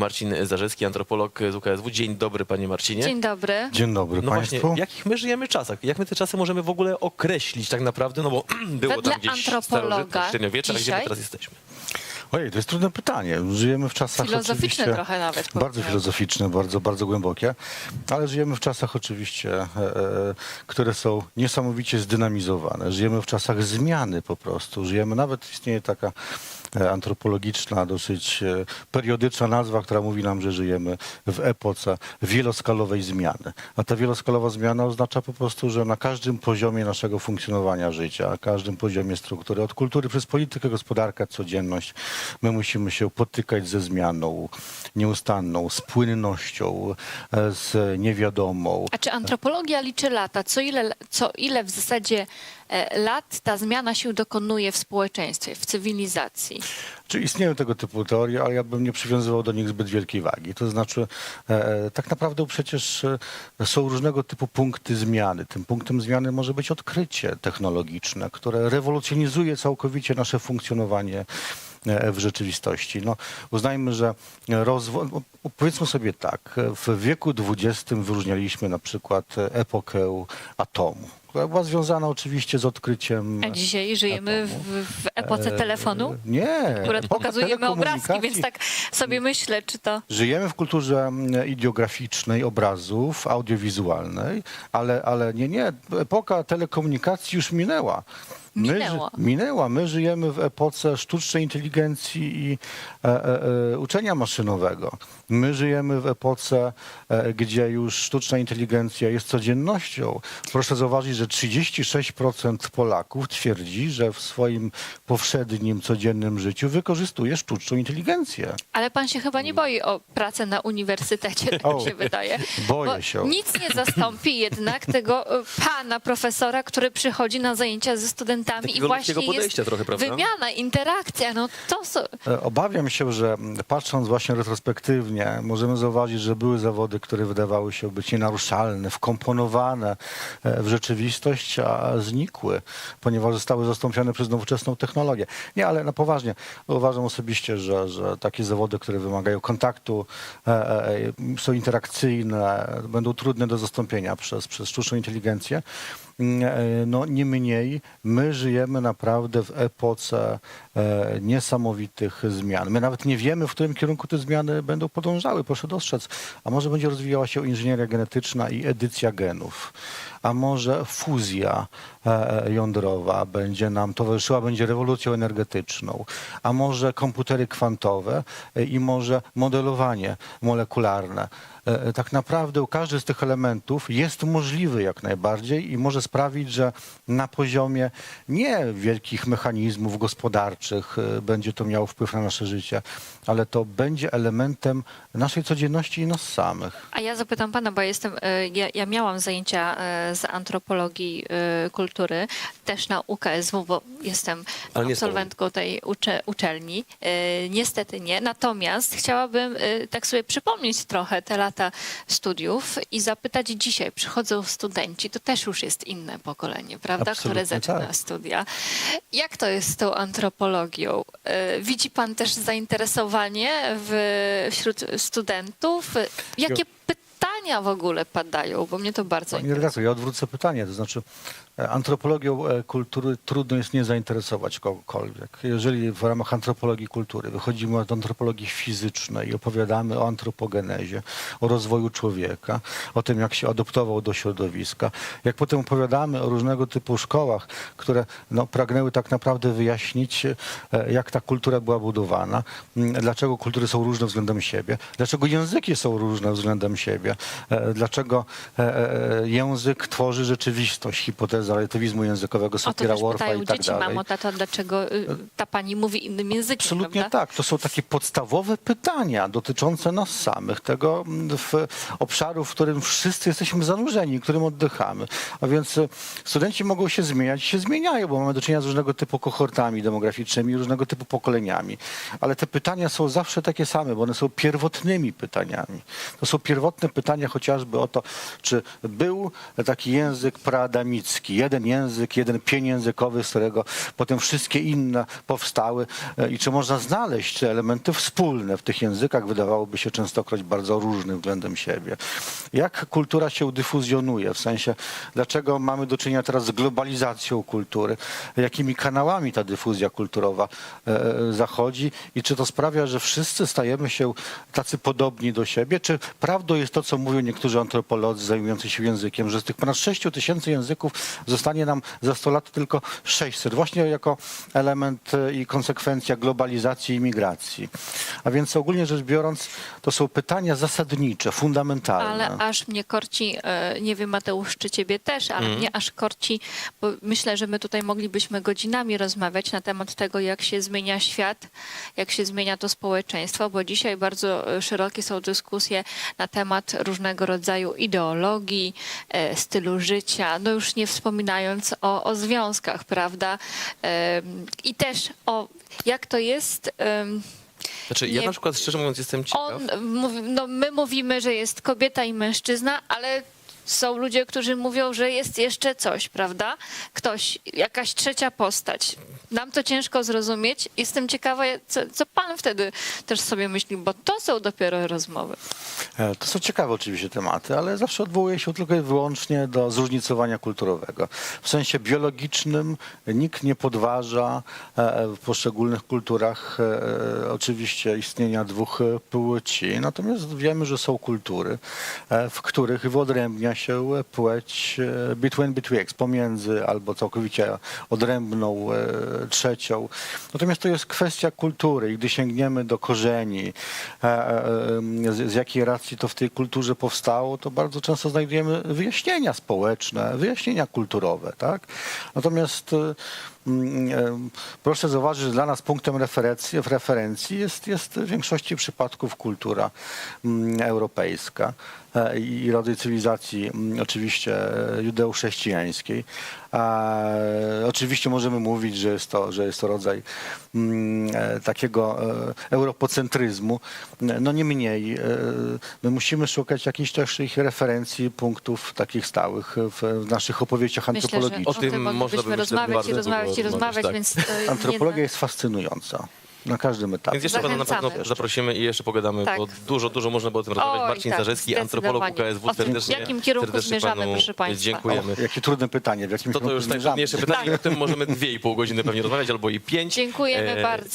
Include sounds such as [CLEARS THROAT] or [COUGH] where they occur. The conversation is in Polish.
Marcin Zarzecki, antropolog z UKSW. Dzień dobry, panie Marcinie. Dzień dobry. Dzień dobry No właśnie, Państwu. w jakich my żyjemy czasach? Jak my te czasy możemy w ogóle określić tak naprawdę? No bo [CLEARS THROAT] było Wedle tam gdzieś antropologa średniowiecze, a gdzie my teraz jesteśmy? Ojej, to jest trudne pytanie. Żyjemy w czasach Filozoficzne trochę nawet, Bardzo filozoficzne, bardzo, bardzo głębokie, ale żyjemy w czasach oczywiście, e, e, które są niesamowicie zdynamizowane. Żyjemy w czasach zmiany po prostu. Żyjemy, nawet istnieje taka antropologiczna, dosyć e, periodyczna nazwa, która mówi nam, że żyjemy w epoce wieloskalowej zmiany. A ta wieloskalowa zmiana oznacza po prostu, że na każdym poziomie naszego funkcjonowania życia, na każdym poziomie struktury, od kultury przez politykę, gospodarkę, codzienność, my musimy się potykać ze zmianą nieustanną, z płynnością, e, z niewiadomą. A czy antropologia liczy lata? Co ile, co ile w zasadzie e, lat ta zmiana się dokonuje w społeczeństwie, w cywilizacji? Czy istnieją tego typu teorie, ale ja bym nie przywiązywał do nich zbyt wielkiej wagi. To znaczy, e, e, tak naprawdę przecież e, są różnego typu punkty zmiany. Tym punktem zmiany może być odkrycie technologiczne, które rewolucjonizuje całkowicie nasze funkcjonowanie e, w rzeczywistości. No, uznajmy, że rozwój, no, powiedzmy sobie tak, w wieku XX wyróżnialiśmy na przykład epokę atomu, która była związana oczywiście z odkryciem A dzisiaj żyjemy w, w epoce telefonu? Nie. Akurat pokazujemy obrazki, więc tak sobie myślę, czy to... Żyjemy w kulturze ideograficznej, obrazów, audiowizualnej, ale, ale nie, nie, epoka telekomunikacji już minęła. My Minęła. minęła. My żyjemy w epoce sztucznej inteligencji i e, e, e, uczenia maszynowego. My żyjemy w epoce, e, gdzie już sztuczna inteligencja jest codziennością. Proszę zauważyć, że 36% Polaków twierdzi, że w swoim powszednim, codziennym życiu wykorzystuje sztuczną inteligencję. Ale pan się chyba nie boi o pracę na uniwersytecie, tak mi się wydaje. boję Bo się. Nic nie zastąpi jednak tego e, pana profesora, który przychodzi na zajęcia ze studentami Takiego i właśnie jest podejścia trochę, prawda? wymiana, interakcja. No to są... E, Obawiam się, że patrząc właśnie retrospektywnie, możemy zauważyć, że były zawody, które wydawały się być nienaruszalne, wkomponowane e, w rzeczywistość, a znikły, ponieważ zostały zastąpione przez nowoczesną technologię. Nie, ale na poważnie, uważam osobiście, że, że takie zawody, które wymagają kontaktu, e, e, e, są interakcyjne, będą trudne do zastąpienia przez, przez sztuczną inteligencję. Mm, e, No nie mniej, my żyjemy naprawdę w epoce e, niesamowitych zmian. My nawet nie wiemy, w którym kierunku te zmiany będą podążały, proszę dostrzec. A może będzie rozwijała się inżynieria genetyczna i edycja genów. A może fuzja e, jądrowa będzie nam towarzyszyła, będzie rewolucją energetyczną. A może komputery kwantowe i może modelowanie molekularne. Tak naprawdę każdy z tych elementów jest możliwy jak najbardziej i może sprawić, że na poziomie nie wielkich mechanizmów gospodarczych e, będzie to miało wpływ na nasze życie, ale to będzie elementem naszej codzienności i nas samych. A ja zapytam pana, bo jestem, e, ja, ja miałam zajęcia e, z antropologii kultury, też na UKSW, bo jestem absolwentką tej ucze, uczelni. Niestety nie. Natomiast chciałabym tak sobie przypomnieć trochę te lata studiów i zapytać dzisiaj, przychodzą studenci, to też już jest inne pokolenie, prawda, które Absolutnie zaczyna tak. studia. Jak to jest z tą antropologią? E, Widzi pan też zainteresowanie w, wśród studentów? Jakie pytania w ogóle padają? Bo mnie to bardzo Pani redaktor, ja odwrócę pytanie, to znaczy e, antropologią e, kultury trudno jest nie zainteresować kogokolwiek. Jeżeli w ramach antropologii kultury wychodzimy od antropologii fizycznej i opowiadamy o antropogenezie, o rozwoju człowieka, o tym jak się adoptował do środowiska, jak potem opowiadamy o różnego typu szkołach, które no, pragnęły tak naprawdę wyjaśnić, e, jak ta kultura była budowana, dlaczego kultury są różne względem siebie, dlaczego języki są różne względem siebie, dlaczego e, e, język tworzy rzeczywistość, hipoteza relatywizmu językowego Sapira Whorfa i tak dzieci, dalej. mamo, tato, dlaczego y, ta pani mówi innym językiem, Absolutnie prawda? tak. To są takie podstawowe pytania dotyczące nas samych, tego mm, w obszaru, w którym wszyscy jesteśmy zanurzeni, którym oddychamy. A więc e, studenci mogą się zmieniać się zmieniają, bo mamy do czynienia z różnego typu kohortami demograficznymi, różnego typu pokoleniami. Ale te pytania są zawsze takie same, bo one są pierwotnymi pytaniami. To są pierwotne pytania pytanie chociażby o to, czy był taki język praadamicki, jeden język, jeden pień językowy, z którego potem wszystkie inne powstały e, i czy można znaleźć te elementy wspólne w tych językach, wydawałoby się częstokroć bardzo różnych względem siebie. Jak kultura się dyfuzjonuje, w sensie dlaczego mamy do czynienia teraz z globalizacją kultury, jakimi kanałami ta dyfuzja kulturowa e, zachodzi? I czy to sprawia, że wszyscy stajemy się tacy podobni do siebie, czy prawdą jest to, co mówią niektórzy antropolodzy zajmujący się językiem, że z tych ponad 6 tysięcy języków zostanie nam za 100 lat tylko 600, właśnie jako element e, i konsekwencja globalizacji i migracji. A więc ogólnie rzecz biorąc, to są pytania zasadnicze, fundamentalne. Ale aż mnie korci, e, nie wiem Mateusz, czy ciebie też, ale mnie aż korci, bo myślę, że my tutaj moglibyśmy godzinami rozmawiać na temat tego, jak się zmienia świat, jak się zmienia to społeczeństwo, bo dzisiaj bardzo e, szerokie są dyskusje na temat różnego rodzaju ideologii, e, stylu życia, no już nie wspominając o, o związkach, prawda? Em, I też o jak to jest... Znaczy, ja Nie- na przykład szczerze mówiąc jestem ciekaw. on, no my mówimy, że jest kobieta i mężczyzna, ale są ludzie, którzy mówią, że jest jeszcze coś, prawda? Ktoś, jakaś trzecia postać. Nam to ciężko zrozumieć. Jestem ciekawa, co, co pan wtedy też sobie myśli, bo to są dopiero rozmowy. E, To są ciekawe oczywiście tematy, ale zawsze odwołuje się tylko i wyłącznie do zróżnicowania kulturowego. W sensie biologicznym nikt nie podważa e, w poszczególnych kulturach e, oczywiście istnienia dwóch płci. Natomiast wiemy, że są kultury, w których wyodrębnia się płeć e, between betwixt, pomiędzy albo całkowicie odrębną e, trzecią. Natomiast to jest kwestia kultury i gdy sięgniemy do korzeni, e, z, jakiej racji to w tej kulturze powstało, to bardzo często znajdujemy wyjaśnienia społeczne, wyjaśnienia kulturowe. Tak? Natomiast proszę zauważyć, że dla nas punktem referencji, referencji jest, jest w większości przypadków kultura mm, europejska e, i rodzaj cywilizacji mm, oczywiście e, judeo-chrześcijańskiej. A, oczywiście możemy mówić, że jest to, że jest to rodzaj mm, e, takiego e, europocentryzmu. No niemniej e, my musimy szukać jakichś też ich referencji, punktów takich stałych w, w naszych opowieściach Myślę, że antropologicznych. O o tym tym można by, rozmawiać i rozmawiać i rozmawiać, więc nie Antropologia jest fascynująca na każdym etapie. Więc jeszcze pana na pewno Zachęcamy. zaprosimy i jeszcze pogadamy, Tak. bo dużo, dużo można by o tym rozmawiać. Oj, Marcin tak, Zarzecki, antropolog zdecydowanie. UKSW, O tym, w serdecznie, jakim kierunku serdecznie zmierzamy, panu proszę państwa. Dziękujemy. O, jakie trudne pytanie, w jakim To to kierunku już zmierzamy? najtrudniejsze pytanie, o tym możemy dwie i pół godziny pewnie rozmawiać, albo i pięć. Dziękujemy E, bardzo.